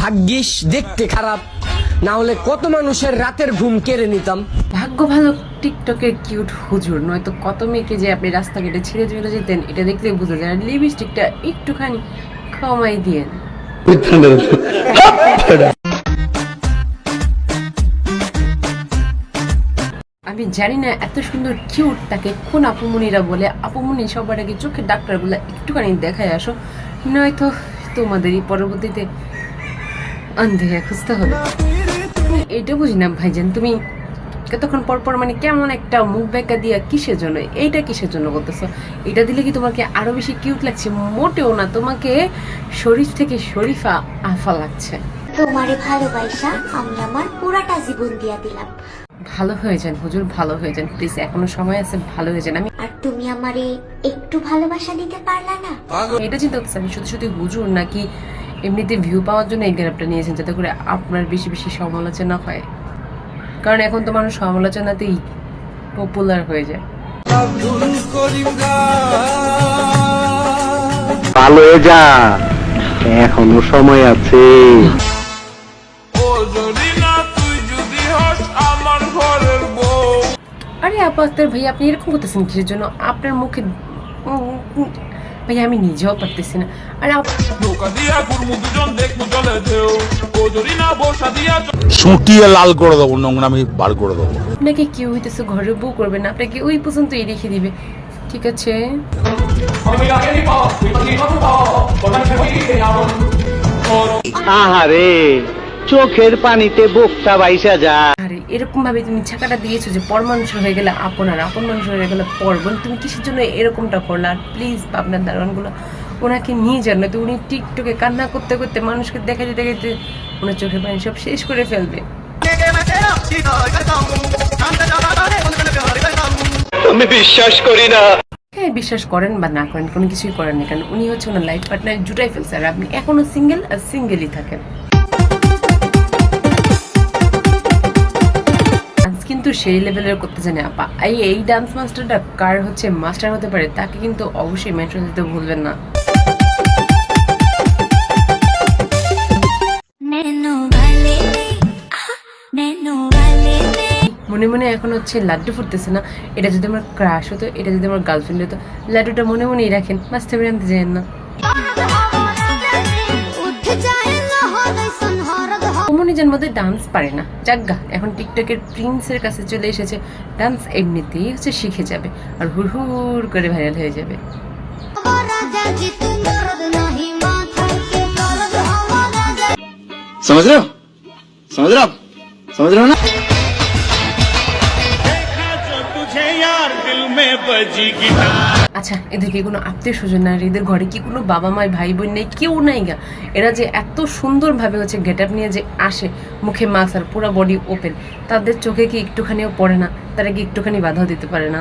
ভাগ্যিস দেখতে খারাপ। না হলে কত মানুষের রাতের ঘুম কেড়ে নিতাম। ভাগ্য ভালো, টিকটকের কিউট হুজুর, নয়তো কত মেয়েকে যে আপনি রাস্তাঘাটে ছেড়ে চলে যেতেন, এটা দেখলে বোঝা যায় লিপস্টিকটা একটুখানি কমাই দিয়েন। আমি জানি না এত সুন্দর কিউট তাকে কোন আপুমনিরা বলে। আপুমনি সবার আগে চোখের ডাক্তারগুলো একটুখানি দেখায় আসো। নয়তো তোমাদেরই পরবর্তীতে আন্ধে খুঁজতে হবে। এটা বুঝি না ভাইজান, তুমি কতক্ষণ পর পর মানে কেমন একটা মুখ বেঁকা দিয়া কিসের জন্য, এইটা কিসের জন্য বলতেছো? এটা দিলে কি তোমাকে আরও বেশি কিউট লাগছে? মোটেও না, তোমাকে শরীফ থেকে শরীফা আফা লাগছে। তোমারে ভালোবাসা, আমি আমার পুরাটা জীবন দিয়া দিলাম। ভালো হয়ে যান হুজুর ভালো হয়ে যান প্লিজ এখনও সময় আছে ভালো হয়ে যান। আমি আর তুমি আমারে একটু ভালোবাসা দিতে পারলা না? এটা চিন্তা করছি আমি শুধু শুধু হুজুর নাকি এমনিতে ভিউ পাওয়ার জন্য এই গ্যাপটা নিয়েছেন যাতে করে আপনার বেশি বেশি সমালোচনা হয়। কারণ এখন তো মানুষ সমালোচনাতেই পপুলার হয়ে যায়। ভালো যা এখনও সময় আছে। আপাতত ভাই আপনি এরকম করতেছেন কিসের জন্য? আপনার মুখে ভাই আমি নিজেও পারতেছি না। আরে আপ- শুকিয়ে লাল করে দেবো নোংরামি বার করে দেবো। আপনাকে কেউ হইতেছে ঘরে বউ করবে না? আপনাকে ওই পর্যন্তই রেখে দিবে। ঠিক আছে? আহারে চোখের পানিতে বোকটা বাইসা যা আরে এরকম ভাবে তুমি ছাকাটা দিয়েছ যে পর মানুষ হয়ে গেলে আপন আর আপন মানুষ হয়ে গেলে পর বোন তুমি কিসের জন্য এরকমটা করলে? আর প্লিজ আপনার দারোয়ানগুলো ওনাকে নিয়ে যান না তো উনি টিকটকে কান্না করতে করতে মানুষকে দেখা দেখাতে দেখাতে ওনার চোখের পানি সব শেষ করে ফেলবে। আমি বিশ্বাস করি না। হ্যাঁ বিশ্বাস করেন বা না করেন কোনো কিছুই করেন না কারণ উনি হচ্ছে ওনার লাইফ পার্টনার জুটাই ফেলছে আর আপনি এখনও সিঙ্গেল আর সিঙ্গেলই থাকেন। কিন্তু সেই লেভেলের করতে জানে আপা। এই এই ডান্স মাস্টারটা কার হচ্ছে মাস্টার হতে পারে তাকে কিন্তু অবশ্যই মেট্রো দিতে ভুলবেন না। মনে মনে এখন হচ্ছে লাড্ডু ফুটতেছে না এটা যদি আমার ক্রাশ হতো এটা যদি আমার গার্লফ্রেন্ড হতো লাড্ডুটা মনে মনেই রাখেন মাস্টার আনতে যান না। সনহরদ কমনিজের মধ্যে ডান্স পারে না যাজ্ঞা এখন টিকটকের প্রিন্সের কাছে চলে এসেছে ডান্স এমনিতেই হচ্ছে শিখে যাবে আর হুড় হুড় করে ভাইরাল হয়ে যাবে রাজা জি তুম দরদ নাহি মাথা কে দরদ হওয়া রাজা समझ रहे हो समझ रहे हो आप समझ रहे हो ना আচ্ছা এদের কি কোনো আত্মীয় স্বজন আর এদের ঘরে কি কোনো বাবা মায় ভাই বোন নেই, কেউ নাই গা। এরা যে এত সুন্দরভাবে হচ্ছে গেট নিয়ে যে আসে, মুখে মাস্ক আর পুরো বডি ওপেন তাদের চোখে কি একটুখানিও পড়ে না? তারা কি একটুখানি বাধাও দিতে পারে না?